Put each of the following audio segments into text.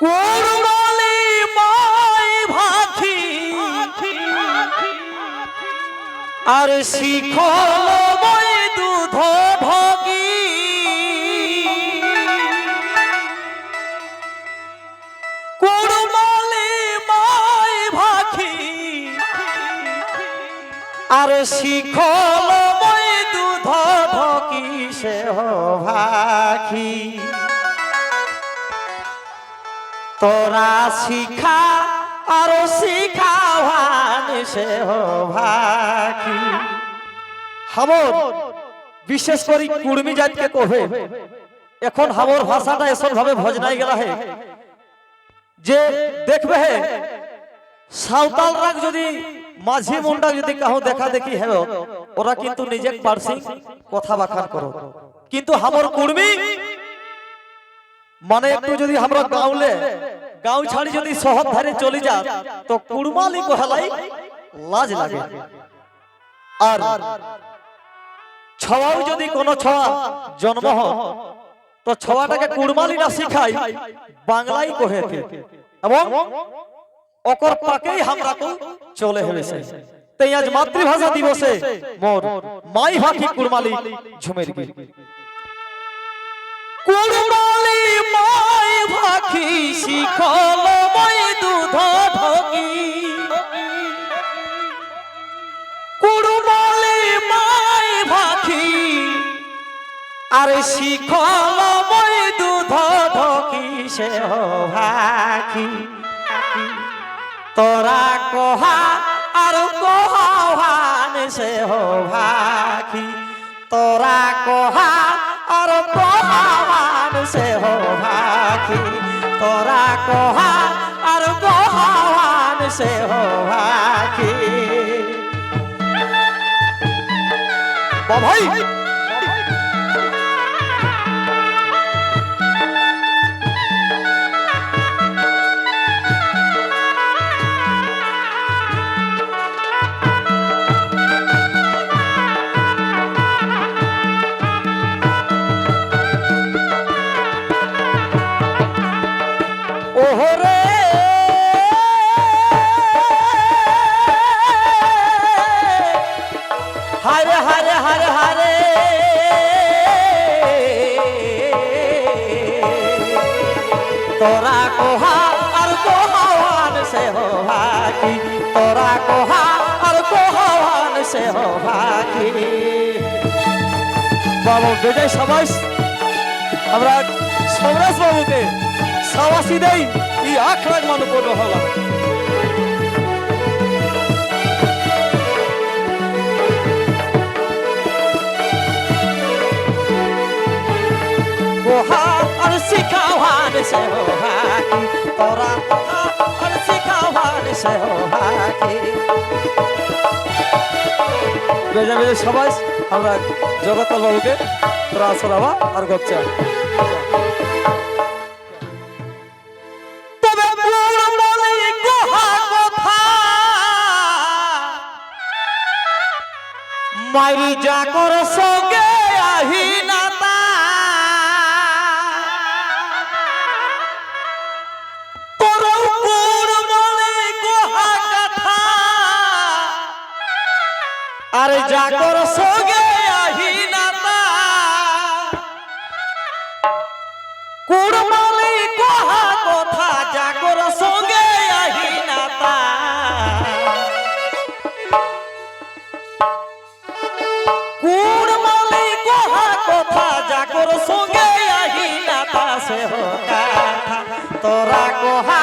কুড়মালি মাই ভাখি। আর শিখল দুধ ভগি। কুড়মালি মাই ভাখি। আর শিখল দুধ ভগি সে ভাখি। তোরা শিখা আর শিখাওয়ান সে হামর বিশেষ করে কুর্মি জাতকে কহে এখন হামর ভাষাটা এসব ভাবে ভজনাই গেলা হে। যে দেখবে হে, সাঁওতাল রাগ যদি, মাঝি মুন্ডা যদি কাহো দেখা দেখি হে ওরা কিন্তু নিজে পারসি কথা বাখান করো। কিন্তু হামর কুর্মি মানে একটু যদি আমরা গাঁওলে গাঁও ছাড়ি যদি শহর ধারে চলে যা তো কুড়মালি কহেলাই লাজ লাগে। আর ছওয়াও যদি কোনো ছওয়া জন্ম হয় তো ছওয়াটাকে কুড়মালি না শিখাই বাংলাই কহেতে এবং অকর পাকেই আমরা তো চলে হেবেছে তাই আজ মাতৃভাষা দিবসে মোর মাই ভাখি কুড়মালি ঝুমের গীত। কুড়মালি মাই ভাখি শিখল মই দুধ ঢকি। কুড়মালি মাই ভাখি আরে শিখল দুধ ঢকি সে ভাখি। তোরা কহা আর কহান সে ভাখি। তোরা কহা আর তোরা কহা আর কহান সে হাকি ভাই ভাকি বাবু বেজায় সবাই আমরা সমরেশ বাবুকে সাবাসি দেই এই আখ লাখ মানুষ কোনো হলা ওহা আর শিখাওয়ান সে হো হাকি তোরা ওহা আর শিখাওয়ান সে হো হাকি বেজা বেজা সবাই আমরা জগতাল বাবুকে তোরা সরাবা আর গপচা মাইরি যা সঙ্গে আহি নাতা তোর আরে যা কর সঙ্গে আহি নাতা। কুড়মালি কহা কথা জাগর সঙ্গে আহি নাতা। কুড়মালি কহা কথা জাগর সঙ্গে আহি নাতা। সে হো তোরা কহা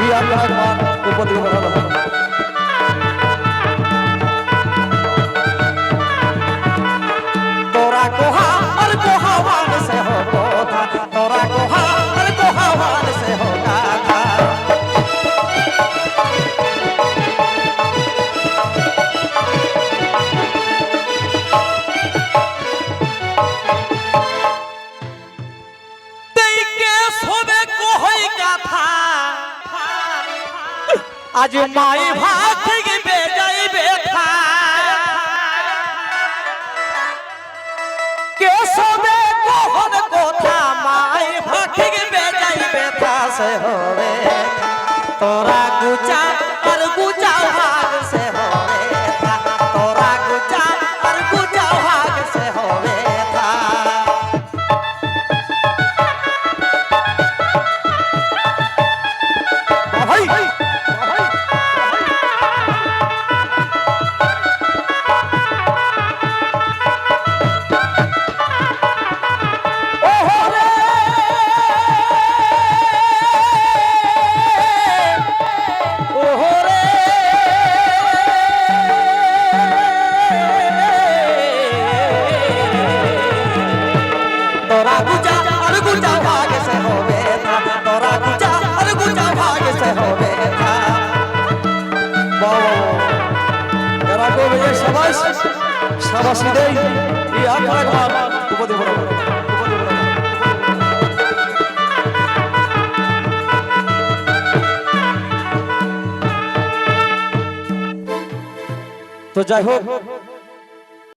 দেই এই আমি ভগবান আজ মাই ভাত থেকে বেজাই বেথা কে সবে কহন কথা, মাই ভাত থেকে বেজাই বেথা সে হবে। তোরা গুচা আর গুচা ভাগ সে গুজা ভাগ সে হবে থা। তোরা গুজা আর গুজা ভাগ সে। তো যাই হোক